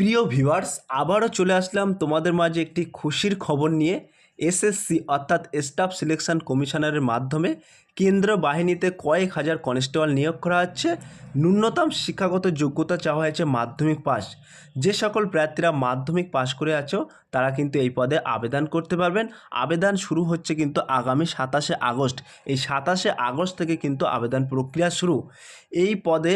প্রিয় ভিউয়ার্স, আবারও চলে আসলাম তোমাদের মাঝে একটি খুশির খবর নিয়ে। এসএসসি অর্থাৎ স্টাফ সিলেকশন কমিশনারের মাধ্যমে কেন্দ্র বাহিনীতে কয়েক হাজার কনস্টেবল নিয়োগ করা হচ্ছে। ন্যূনতম শিক্ষাগত যোগ্যতা চাওয়া হয়েছে মাধ্যমিক পাস যে সকল প্রার্থীরা মাধ্যমিক পাশ করে আছো, তারা কিন্তু এই পদে আবেদন করতে পারবেন। আবেদন শুরু হচ্ছে কিন্তু আগামী সাতাশে আগস্ট। এই সাতাশে আগস্ট থেকে কিন্তু আবেদন প্রক্রিয়া শুরু। এই পদে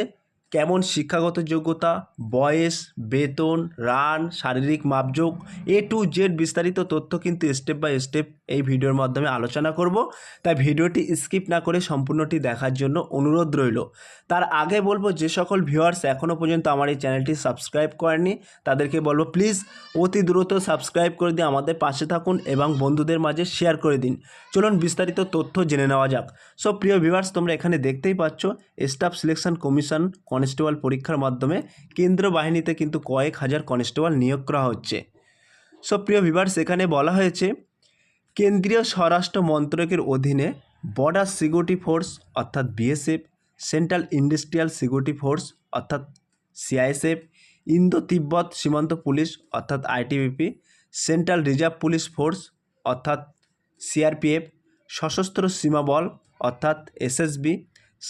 কেমন শিক্ষাগত যোগ্যতা, বয়স, বেতন, রান, শারীরিক মাপযোগ এ টু জেড বিস্তারিত তথ্য কিন্তু স্টেপ বাই স্টেপ এই ভিডিওর মাধ্যমে আলোচনা করব। তাই ভিডিওটি স্কিপ না করে সম্পূর্ণটি দেখার জন্য অনুরোধ রইল। তার আগে বলব, যে সকল ভিউয়ার্স এখনও পর্যন্ত আমার এই চ্যানেলটি সাবস্ক্রাইব করেননি, তাদেরকে বলব প্লিজ অতি দ্রুত সাবস্ক্রাইব করে দিয়ে আমাদের পাশে থাকুন এবং বন্ধুদের মাঝে শেয়ার করে দিন। চলুন বিস্তারিত তথ্য জেনে নেওয়া যাক। সো প্রিয় ভিউয়ার্স তোমরা এখানে দেখতেই পাচ্ছ স্টাফ সিলেকশন কমিশন কনস্টেবল পরীক্ষার মাধ্যমে কেন্দ্র বাহিনীতে কিন্তু কয়েক হাজার কনস্টেবল নিয়োগ করা হচ্ছে। সো, প্রিয় ভিভার্স এখানে বলা হয়েছে, কেন্দ্রীয় স্বরাষ্ট্র মন্ত্রকের অধীনে বর্ডার সিকিউরিটি ফোর্স অর্থাৎ BSF central industrial security force অর্থাৎ সিআইএসএফ ইন্দো তিব্বত সীমান্ত পুলিশ অর্থাৎ ITBP central reserve police force অর্থাৎ সিআরপিএফ সশস্ত্র সীমাবল অর্থাৎ এসএসবি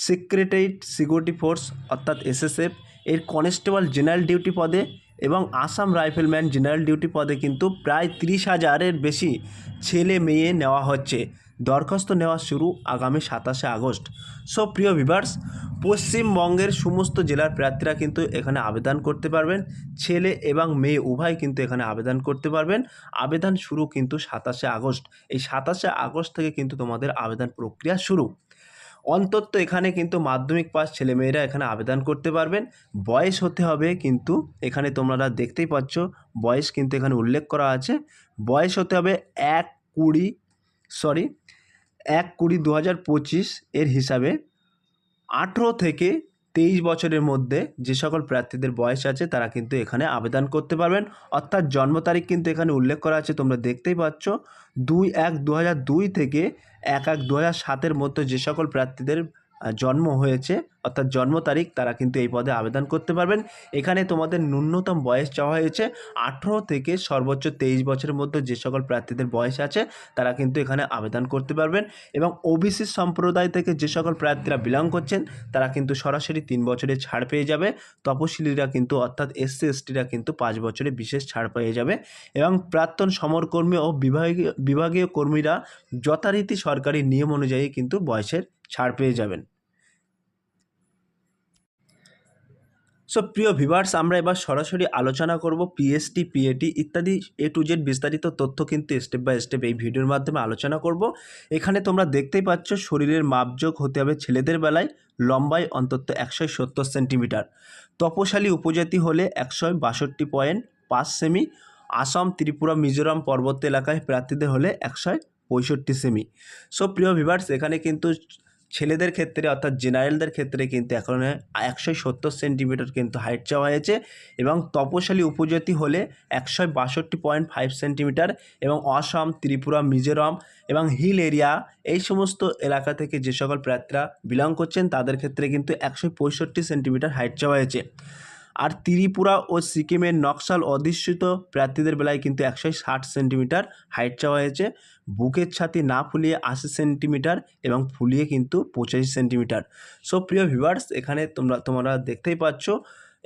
সিক্রেটারিট সিকিউরিটি ফোর্স, অর্থাৎ এসএসএফ, এর কনস্টেবল জেনারেল ডিউটি পদে এবং আসাম রাইফেলম্যান জেনারেল ডিউটি পদে কিন্তু প্রায় তিরিশ হাজারের বেশি ছেলে মেয়ে নেওয়া হচ্ছে। দরখাস্ত নেওয়া শুরু আগামী সাতাশে আগস্ট। সো, প্রিয় ভিভার্স পশ্চিমবঙ্গের সমস্ত জেলার প্রার্থীরা কিন্তু এখানে আবেদন করতে পারবেন। ছেলে এবং মেয়ে উভয় কিন্তু এখানে আবেদন করতে পারবেন। আবেদন শুরু কিন্তু সাতাশে আগস্ট। এই সাতাশে আগস্ট থেকে কিন্তু তোমাদের আবেদন প্রক্রিয়া শুরু। অন্তত এখানে কিন্তু মাধ্যমিক পাস ছেলেমেয়েরা এখানে আবেদন করতে পারবেন। বয়স হতে হবে কিন্তু এখানে তোমরা দেখতেই পাচ্ছ, বয়স কিন্তু এখানে উল্লেখ করা আছে। বয়স হতে হবে এক কুড়ি সরি এক কুড়ি দু এর হিসাবে আঠেরো থেকে তেইশ বছরের মধ্যে যে সকল প্রার্থীদের বয়স আছে, তারা কিন্তু এখানে আবেদন করতে পারবেন। অর্থাৎ জন্ম তারিখ কিন্তু এখানে উল্লেখ করা আছে, তোমরা দেখতেই পাচ্ছ। দুই এক দু থেকে এক এক দু হাজার সাতের মধ্যে যে সকল প্রার্থীদের জন্ম হয়েছে অর্থাৎ জন্ম তারিখ তারা কিন্তু এই পদে আবেদন করতে পারবেন। এখানে তোমাদের ন্যূনতম বয়স চাওয়া হয়েছে আঠেরো থেকে সর্বোচ্চ তেইশ বছরের মধ্যে যে সকল প্রার্থীদের বয়স আছে, তারা কিন্তু এখানে আবেদন করতে পারবেন এবং ওবিসি সম্প্রদায় থেকে যে সকল প্রার্থীরা বিলং করছেন, তারা কিন্তু সরাসরি তিন বছরে ছাড় পেয়ে যাবে। তপশিলীরা কিন্তু অর্থাৎ এসসি এসটিরা কিন্তু পাঁচ বছরে বিশেষ ছাড় পেয়ে যাবে এবং প্রাক্তন সমরকর্মী ও বিভাগীয় বিভাগীয় কর্মীরা যথারীতি সরকারি নিয়ম অনুযায়ী কিন্তু বয়সের ছাড় পেয়ে যাবেন। সো প্রিয় ভিভার্স আমরা এবার সরাসরি আলোচনা করব পিএসটি পিএটি ইত্যাদি এ টু জেড বিস্তারিত তথ্য কিন্তু স্টেপ বাই স্টেপ এই ভিডিওর মাধ্যমে আলোচনা করব। এখানে তোমরা দেখতেই পাচ্ছ শরীরের মাপযোগ হতে হবে ছেলেদের বেলায়, লম্বায় অন্তত একশো সত্তর সেন্টিমিটার। তপশালী উপজাতি হলে একশো বাষট্টি পয়েন্ট পাঁচ সেমি। আসাম, ত্রিপুরা, মিজোরাম পর্বত এলাকায় প্রার্থীদের হলে একশো পঁয়ষট্টি সেমি। সো প্রিয় ভিভার্স এখানে কিন্তু ছেলেদের ক্ষেত্রে অর্থাৎ জেনারেলদের ক্ষেত্রে কিন্তু এখন একশো সত্তর সেন্টিমিটার কিন্তু হাইট চাওয়া হয়েছে এবং তপশালী উপজাতি হলে একশো বাষট্টি পয়েন্ট ফাইভ সেন্টিমিটার এবং অসম, ত্রিপুরা, মিজোরাম এবং হিল এরিয়া এই সমস্ত এলাকা থেকে যে সকল প্রার্থীরা বিলং করছেন তাদের ক্ষেত্রে কিন্তু একশো পঁয়ষট্টি সেন্টিমিটার হাইট চাওয়া হয়েছে। আর ত্রিপুরা ও সিকিমের নকশাল অধিষ্ঠিত প্রার্থীদের বেলায় কিন্তু একশো ষাট সেন্টিমিটার হাইট চাওয়া হয়েছে। বুকের ছাতি না ফুলিয়ে আশি সেন্টিমিটার এবং ফুলিয়ে কিন্তু পঁচাশি সেন্টিমিটার। সো প্রিয় ভিউয়ার্স এখানে তোমরা তোমরা দেখতেই পাচ্ছ,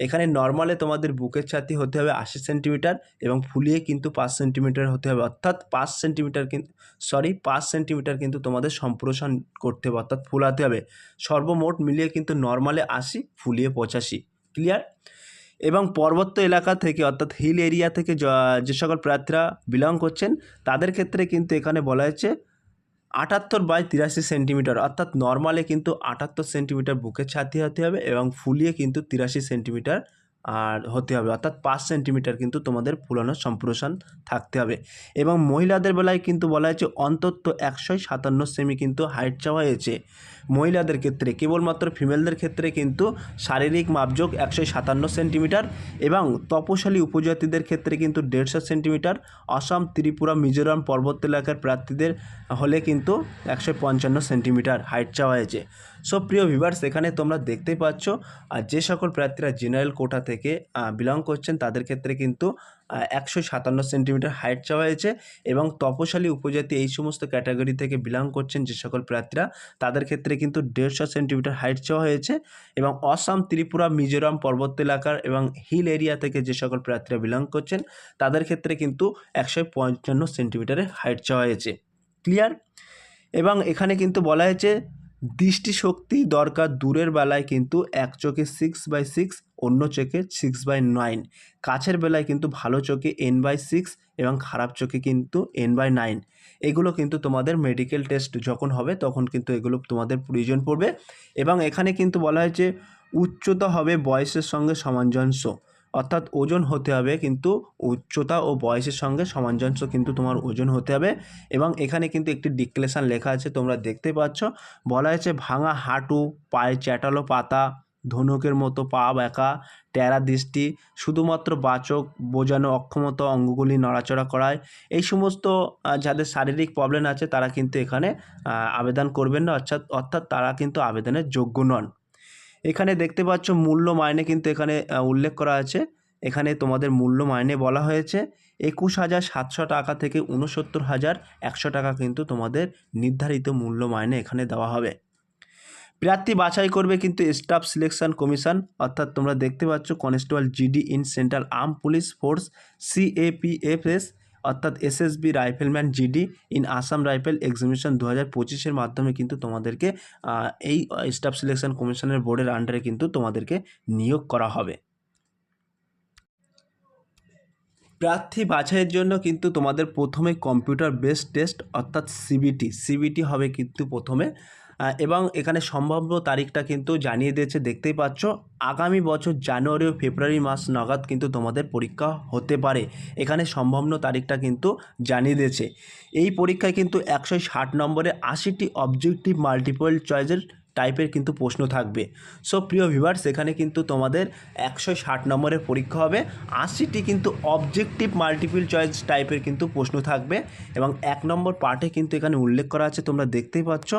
এখানে নর্মালে তোমাদের বুকের ছাতি হতে হবে আশি সেন্টিমিটার এবং ফুলিয়ে কিন্তু পাঁচ সেন্টিমিটার হতে হবে। অর্থাৎ পাঁচ সেন্টিমিটার কিন্তু সরি পাঁচ সেন্টিমিটার কিন্তু তোমাদের সম্প্রসারণ করতে হবে, অর্থাৎ ফুলাতে হবে। সর্বমোট মিলিয়ে কিন্তু নর্মালে আশি, ফুলিয়ে পঁচাশি। ক্লিয়ার এবং পর্বত্য এলাকা থেকে, অর্থাৎ হিল এরিয়া থেকে য- সকল প্রার্থীরা বিলং করছেন, তাদের ক্ষেত্রে কিন্তু এখানে বলা হয়েছে আটাত্তর বাই তিরাশি সেন্টিমিটার অর্থাৎ নর্মালে কিন্তু আটাত্তর সেন্টিমিটার বুকের ছাতি হতে হবে এবং ফুলিয়ে কিন্তু তিরাশি সেন্টিমিটার আর হতে হবে। অর্থাৎ পাঁচ সেন্টিমিটার কিন্তু তোমাদের ফুলানো সম্প্রসারণ থাকতে হবে। এবং মহিলাদের বেলায় কিন্তু বলা হয়েছে, অন্তত একশো সাতান্ন সেমি কিন্তু হাইট চাওয়া হয়েছে। মহিলাদের ক্ষেত্রে, কেবলমাত্র ফিমেলদের ক্ষেত্রে কিন্তু শারীরিক মাপযোগ একশো সাতান্ন সেন্টিমিটার এবং তপশালী উপজাতিদের ক্ষেত্রে কিন্তু দেড়শো সেন্টিমিটার। অসম, ত্রিপুরা, মিজোরাম পর্বত এলাকার প্রার্থীদের হলে কিন্তু একশো পঞ্চান্ন সেন্টিমিটার হাইট চাওয়া হয়েছে। সো প্রিয় ভিভার্স এখানে তোমরা দেখতেই পাচ্ছ আর যে সকল প্রার্থীরা জেনারেল কোটা থেকে বিলং করছেন, তাদের ক্ষেত্রে কিন্তু একশো সাতান্ন সেন্টিমিটার হাইট চাওয়া হয়েছে এবং তপশালী উপজাতি এই সমস্ত ক্যাটাগরি থেকে বিলং করছেন যে সকল প্রার্থীরা, তাদের ক্ষেত্রে কিন্তু দেড়শো সেন্টিমিটার হাইট চাওয়া হয়েছে এবং অসম ত্রিপুরা, মিজোরাম পর্বত এলাকার এবং হিল এরিয়া থেকে যে সকল প্রার্থীরা বিলং করছেন, তাদের ক্ষেত্রে কিন্তু একশো পঞ্চান্ন সেন্টিমিটারের হাইট চাওয়া হয়েছে। ক্লিয়ার এবং এখানে কিন্তু বলা হয়েছে দৃষ্টিশক্তি দরকার দূরের বেলায় কিন্তু এক চোখে সিক্স বাই সিক্স অন্য চোখে সিক্স বাই নাইন কাছের বেলায় কিন্তু ভালো চোখে এন বাই সিক্স এবং খারাপ চোখে কিন্তু এন বাই নাইন এগুলো কিন্তু তোমাদের মেডিকেল টেস্ট যখন হবে তখন কিন্তু এগুলো তোমাদের প্রয়োজন পড়বে। এবং এখানে কিন্তু বলা হয়েছে উচ্চতা হবে বয়সের সঙ্গে সামঞ্জস্য। অর্থাৎ ওজন হতে হবে কিন্তু উচ্চতা ও বয়সের সঙ্গে সামঞ্জস্য কিন্তু তোমার ওজন হতে হবে। এবং এখানে কিন্তু একটি ডিক্লেশন লেখা আছে, তোমরা দেখতে পাচ্ছ। বলা হয়েছে, ভাঙা হাঁটু পায়ে চ্যাটালো পাতা, ধনুকের মতো পা ব্যাকা ট্যারা দৃষ্টি, শুধুমাত্র বাচক, বোঝানো অক্ষমতা, অঙ্গগুলি নড়াচড়া করায়। এই সমস্ত যাদের শারীরিক প্রবলেম আছে, তারা কিন্তু এখানে আবেদন করবেন না। অর্থাৎ অর্থাৎ তারা কিন্তু আবেদনের যোগ্য নন। এখানে দেখতে পাচ্ছ মূল্য মাইনে কিন্তু এখানে উল্লেখ করা আছে। এখানে তোমাদের মূল্য মাইনে বলা হয়েছে। একুশ হাজার সাতশো টাকা থেকে উনসত্তর হাজার একশো টাকা কিন্তু তোমাদের নির্ধারিত মূল্য মাইনে এখানে দেওয়া হবে। প্রার্থী বাছাই করবে কিন্তু স্টাফ সিলেকশন কমিশন, অর্থাৎ তোমরা দেখতে পাচ্ছ constable GD in central arm police force, CAPFs অর্থাৎ SSB rifleman GD in Assam rifle exhibition দু হাজার পঁচিশের মাধ্যমে কিন্তু তোমাদেরকে এই স্টাফ সিলেকশন কমিশনের বোর্ডের আন্ডারে কিন্তু তোমাদেরকে নিয়োগ করা হবে। প্রার্থী বাছাইয়ের জন্য কিন্তু তোমাদের প্রথমে কম্পিউটার বেসড টেস্ট অর্থাৎ সিবিটি সিবিটি হবে কিন্তু প্রথমে এবং এখানে সম্ভাব্য তারিখটা কিন্তু জানিয়ে দিয়েছে, দেখতেই পাচ্ছ। আগামী বছর জানুয়ারি ও ফেব্রুয়ারি মাস নাগাদ কিন্তু তোমাদের পরীক্ষা হতে পারে। এখানে সম্ভাব্য তারিখটা কিন্তু জানিয়ে দিয়েছে। এই পরীক্ষায় কিন্তু একশো ষাট নম্বরে আশিটি অবজেক্টিভ মাল্টিপল চয়েসের টাইপের কিন্তু প্রশ্ন থাকবে। সো প্রিয় ভিভার্স এখানে কিন্তু তোমাদের একশো ষাট নম্বরের পরীক্ষা হবে। আশিটি কিন্তু অবজেক্টিভ মাল্টিপল চয়েস টাইপের কিন্তু প্রশ্ন থাকবে এবং এক নম্বর পার্টে কিন্তু এখানে উল্লেখ করা আছে, তোমরা দেখতেই পাচ্ছ।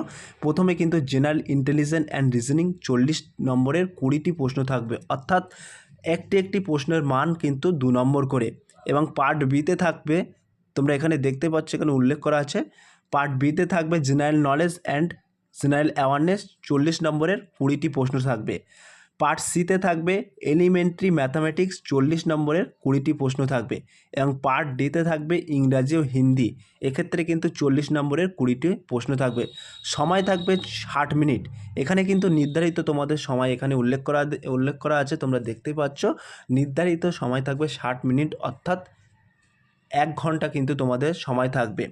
প্রথমে কিন্তু জেনারেল ইন্টেলিজেন্স অ্যান্ড রিজনিং চল্লিশ নম্বরের কুড়িটি প্রশ্ন থাকবে। অর্থাৎ একটি একটি প্রশ্নের মান কিন্তু দু নম্বর করে এবং পার্ট বিতে থাকবে, তোমরা এখানে দেখতে পাচ্ছ, এখানে উল্লেখ করা আছে। পার্ট বিতে থাকবে general knowledge and general awareness চল্লিশ নম্বরের কুড়িটি প্রশ্ন থাকবে। পার্ট সিতে থাকবে এলিমেন্টারি ম্যাথামেটিক্স চল্লিশ নম্বরের কুড়িটি প্রশ্ন থাকবে এবং পার্ট ডিতে থাকবে ইংরাজি ও হিন্দি। এক্ষেত্রে কিন্তু চল্লিশ নম্বরের কুড়িটি প্রশ্ন থাকবে। সময় থাকবে ষাট মিনিট। এখানে কিন্তু নির্ধারিত তোমাদের সময় এখানে উল্লেখ করা উল্লেখ করা আছে, তোমরা দেখতে পাচ্ছ। নির্ধারিত সময় থাকবে ষাট মিনিট, অর্থাৎ এক ঘণ্টা কিন্তু তোমাদের সময় থাকবে।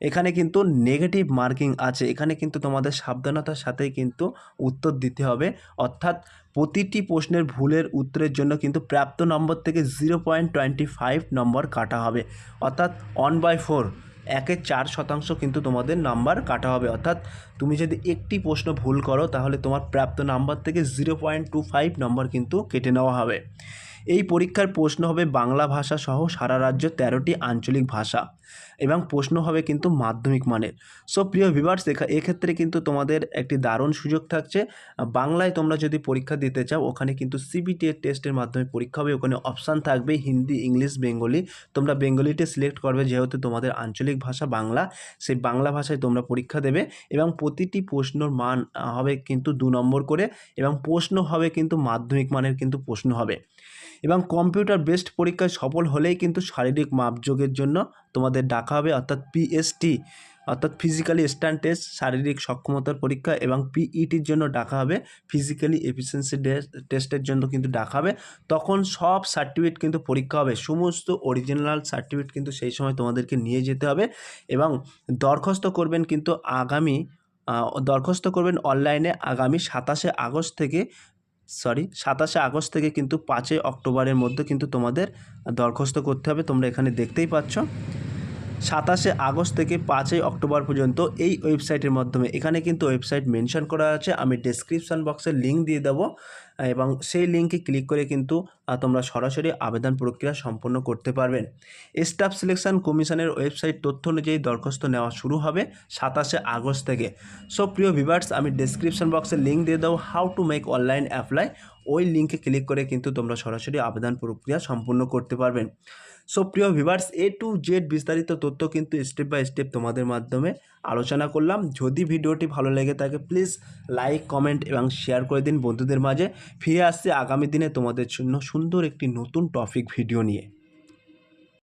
এখানে কিন্তু নেগেটিভ মার্কিং আছে। এখানে কিন্তু তোমাদের সাবধানতার সাথেই কিন্তু উত্তর দিতে হবে। অর্থাৎ প্রতিটি প্রশ্নের ভুলের উত্তরের জন্য কিন্তু প্রাপ্ত নম্বর থেকে zero point twenty five number কাটা হবে। অর্থাৎ ওয়ান বাই ফোর একের চার শতাংশ কিন্তু তোমাদের নাম্বার কাটা হবে। অর্থাৎ তুমি যদি একটি প্রশ্ন ভুল করো, তাহলে তোমার প্রাপ্ত নাম্বার থেকে zero point two five number কিন্তু কেটে নেওয়া হবে। এই পরীক্ষার প্রশ্ন হবে বাংলা ভাষা সহ সারা রাজ্য তেরোটি আঞ্চলিক ভাষা এবং প্রশ্ন হবে কিন্তু মাধ্যমিক মানের। সো প্রিয় ভিভার্স এক্ষেত্রে কিন্তু তোমাদের একটি দারুণ সুযোগ থাকছে। বাংলায় তোমরা যদি পরীক্ষা দিতে চাও, ওখানে কিন্তু সিবিটি টেস্টের মাধ্যমে পরীক্ষা হবে। ওখানে অপশান থাকবে হিন্দি, ইংলিশ, বেঙ্গলি। তোমরা বেঙ্গলিতে সিলেক্ট করবে যেহেতু তোমাদের আঞ্চলিক ভাষা বাংলা। সেই বাংলা ভাষায় তোমরা পরীক্ষা দেবে এবং প্রতিটি প্রশ্নর মান হবে কিন্তু দু নম্বর করে এবং প্রশ্ন হবে কিন্তু মাধ্যমিক মানের কিন্তু প্রশ্ন হবে। এবং কম্পিউটার বেসড পরীক্ষায় সফল হলেই কিন্তু শারীরিক মাপযোগের জন্য তোমাদের ডাকা হবে, অর্থাৎ পিএসটি অর্থাৎ ফিজিক্যালি স্ট্যান্ড টেস্ট শারীরিক সক্ষমতার পরীক্ষা এবং পিইটির জন্য ডাকা হবে। ফিজিক্যালি এফিসিয়েন্সি টেস্টের জন্য কিন্তু ডাকা হবে। তখন সব সার্টিফিকেট কিন্তু পরীক্ষা হবে। সমস্ত অরিজিনাল সার্টিফিকেট কিন্তু সেই সময় তোমাদেরকে নিয়ে যেতে হবে এবং দরখাস্ত করবেন কিন্তু আগামী দরখাস্ত করবেন অনলাইনে আগামী সাতাশে আগস্ট থেকে সরি সাতাশে আগস্ট থেকে কিন্তু পাঁচই অক্টোবরের মধ্যে কিন্তু তোমাদের দরখাস্ত করতে হবে। তোমরা এখানে দেখতেই পাচ্ছ। সাতাশে আগস্ট থেকে পাঁচই অক্টোবর পর্যন্ত এই ওয়েবসাইটের মাধ্যমে। এখানে কিন্তু ওয়েবসাইট মেনশন করা আছে, আমি ডেসক্রিপশান বক্সে লিঙ্ক দিয়ে দেবো, এবং সেই লিঙ্কে ক্লিক করে কিন্তু তোমরা সরাসরি আবেদন প্রক্রিয়া সম্পন্ন করতে পারবেন। স্টাফ সিলেকশন কমিশনের ওয়েবসাইট তথ্য অনুযায়ী দরখাস্ত নেওয়া শুরু হবে সাতাশে আগস্ট থেকে। সো প্রিয় ভিভার্স আমি ডেসক্রিপশন বক্সে লিঙ্ক দিয়ে দেবো how to make online apply ওই লিঙ্কে ক্লিক করে কিন্তু তোমরা সরাসরি আবেদন প্রক্রিয়া সম্পূর্ণ করতে পারবেন। সো প্রিয় ভিভার্স এ টু জেড বিস্তারিত তথ্য কিন্তু স্টেপ বাই স্টেপ তোমাদের মাধ্যমে আলোচনা করলাম। যদি ভিডিওটি ভালো লেগে থাকে প্লিজ লাইক কমেন্ট এবং শেয়ার করে দিন বন্ধুদের মাঝে। ফিরে আসছে আগামী দিনে তোমাদের জন্য সুন্দর একটি নতুন টপিক ভিডিও নিয়ে।